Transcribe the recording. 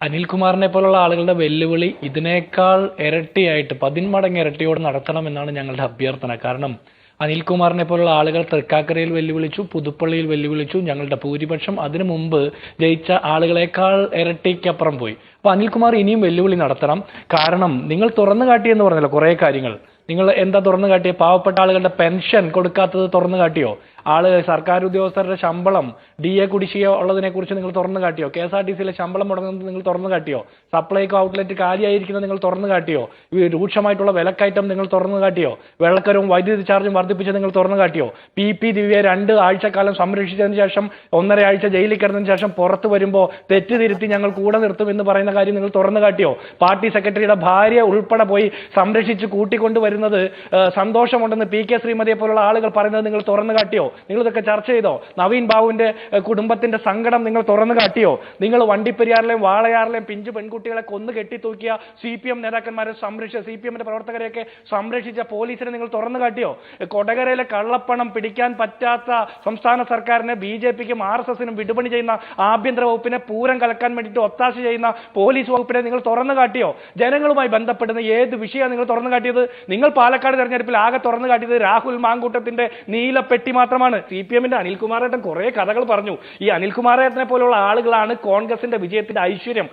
അനിൽകുമാറിനെ പോലുള്ള ആളുകളുടെ വെല്ലുവിളി ഇതിനേക്കാൾ ഇരട്ടിയായിട്ട് പതിന്മടങ്ങ് ഇരട്ടിയോട് നടത്തണമെന്നാണ് ഞങ്ങളുടെ അഭ്യർത്ഥന. കാരണം അനിൽകുമാറിനെ പോലുള്ള ആളുകൾ തൃക്കാക്കരയിൽ വെല്ലുവിളിച്ചു പുതുപ്പള്ളിയിൽ വെല്ലുവിളിച്ചു ഞങ്ങളുടെ ഭൂരിപക്ഷം അതിനു മുമ്പ് ജയിച്ച ആളുകളെക്കാൾ ഇരട്ടിക്കപ്പുറം പോയി. അപ്പൊ അനിൽകുമാർ ഇനിയും വെല്ലുവിളി നടത്തണം. കാരണം നിങ്ങൾ തുറന്നു കാട്ടിയെന്ന് പറഞ്ഞല്ലോ കുറെ കാര്യങ്ങൾ. നിങ്ങൾ എന്താ തുറന്നു കാട്ടിയ? പാവപ്പെട്ട ആളുകളുടെ പെൻഷൻ കൊടുക്കാത്തത് തുറന്നു കാട്ടിയോ? ആൾ സർക്കാർ ഉദ്യോഗസ്ഥരുടെ ശമ്പളം ഡി എ കുടിശ്ശിക ഉള്ളതിനെ കുറിച്ച് നിങ്ങൾ തുറന്നു കാട്ടിയോ? കെ എസ് ആർ ടി സിയിലെ ശമ്പളം മുടങ്ങുന്നത് നിങ്ങൾ തുറന്നു കാട്ടിയോ? സപ്ലൈക്കോ ഔട്ട്ലെറ്റ് കാലിയായിരിക്കുന്നത് നിങ്ങൾ തുറന്നു കാട്ടിയോ? രൂക്ഷമായിട്ടുള്ള വിലക്കയറ്റം നിങ്ങൾ തുറന്നു കാട്ടിയോ? വെള്ളക്കരവും വൈദ്യുതി ചാർജും വർദ്ധിപ്പിച്ച് നിങ്ങൾ തുറന്നു കാട്ടിയോ? പി. പി. ദിവ്യ രണ്ട് ആഴ്ചക്കാലം സംരക്ഷിച്ചതിന് ശേഷം ഒന്നര ആഴ്ച ജയിലിൽ കിടന്നതിന് ശേഷം പുറത്തു വരുമ്പോൾ തെറ്റ് തിരുത്തി ഞങ്ങൾ കൂടെ നിർത്തും എന്ന് പറയുന്ന കാര്യം നിങ്ങൾ തുറന്നു കാട്ടിയോ? പാർട്ടി സെക്രട്ടറിയുടെ ഭാര്യ ഉൾപ്പെടെ പോയി സംരക്ഷിച്ച് കൂട്ടിക്കൊണ്ടുവരുന്നത് സന്തോഷമുണ്ടെന്ന് പി. കെ. ശ്രീമതിയെ പോലുള്ള ആളുകൾ പറയുന്നത് നിങ്ങൾ തുറന്നു കാട്ടിയോ? നിങ്ങൾ ഇതൊക്കെ ചർച്ച ചെയ്തോ? നവീൻ ബാബുവിന്റെ കുടുംബത്തിന്റെ സങ്കടം നിങ്ങൾ തുറന്നു കാട്ടിയോ? നിങ്ങൾ വണ്ടിപ്പെരിയാറിലെയും വാളയാറിലെയും പിഞ്ചു പെൺകുട്ടികളെ കൊന്നു കെട്ടിത്തൂക്കിയ സി പി എം നേതാക്കന്മാരെ സംരക്ഷിച്ച സി പി എമ്മിന്റെ പ്രവർത്തകരെയൊക്കെ സംരക്ഷിച്ച പോലീസിനെ നിങ്ങൾ തുറന്നു കാട്ടിയോ? കൊടകരയിലെ കള്ളപ്പണം പിടിക്കാൻ പറ്റാത്ത സംസ്ഥാന സർക്കാരിനെ ബി ജെ പിക്കും ആർ എസ് എസിനും വിടുപണി ചെയ്യുന്ന ആഭ്യന്തര വകുപ്പിനെ പൂരം കലക്കാൻ വേണ്ടിയിട്ട് ഒത്താശ ചെയ്യുന്ന പോലീസ് വകുപ്പിനെ നിങ്ങൾ തുറന്നു കാട്ടിയോ? ജനങ്ങളുമായി ബന്ധപ്പെടുന്ന ഏത് വിഷയമാണ് നിങ്ങൾ തുറന്നു കാട്ടിയത്? നിങ്ങൾ പാലക്കാട് തെരഞ്ഞെടുപ്പിൽ ആകെ തുറന്നു കാട്ടിയത് രാഹുൽ മാങ്കൂട്ടത്തിന്റെ നീലപ്പെട്ടി മാത്രമാണ്. സി പി എമ്മിന്റെ അനിൽകുമാറേട്ടൻ കുറെ കഥകൾ പറഞ്ഞു. ഈ അനിൽകുമാറേട്ടനെ പോലുള്ള ആളുകളാണ് കോൺഗ്രസിന്റെ വിജയത്തിന്റെ ഐശ്വര്യം.